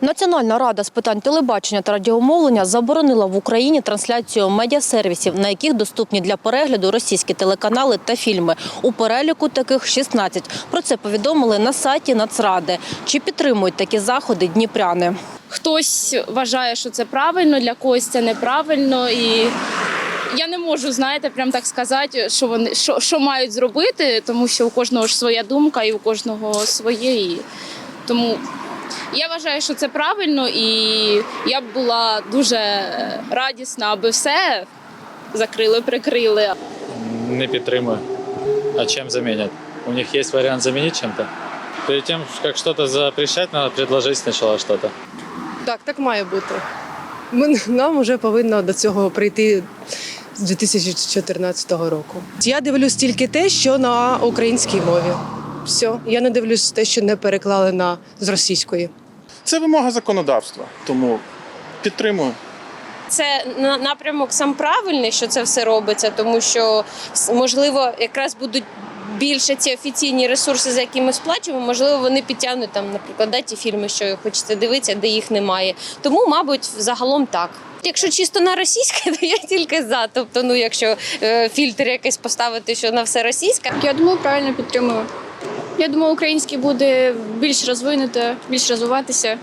Національна рада з питань телебачення та радіомовлення заборонила в Україні трансляцію медіасервісів, на яких доступні для перегляду російські телеканали та фільми. У переліку таких 16. Про це повідомили на сайті Нацради. Чи підтримують такі заходи дніпряни? Хтось вважає, що це правильно, для когось це неправильно. І я не можу, знаєте, прям так сказати, що вони що, що мають зробити, тому що у кожного ж своя думка і у кожного своє. І тому я вважаю, що це правильно, і я б була дуже радісна, аби все закрили, прикрили. Не підтримую. А чем заменят? У них есть вариант заменить чем-то? Перед тем, как что-то запрещать, надо предложить сначала что-то. Так, так має бути. Ми, нам вже повинно до цього прийти з 2014 року. Я дивлюсь тільки те, що на українській мові. Все, я не дивлюсь те, що не переклали на з російської. Це вимога законодавства, тому підтримую. це напрямок сам правильний, що це все робиться, тому що можливо якраз будуть. Більше ці офіційні ресурси, за які ми сплачуємо, можливо, вони підтягнуть там, наприклад, да, ті фільми, що хочете дивитися, де їх немає. Тому, мабуть, загалом так. Якщо чисто на російське, то я тільки за. Тобто, ну якщо е, фільтр якийсь поставити, що на все російське, Я думаю, правильно підтримую. Я думаю, український буде більш розвинути, більш розвиватися.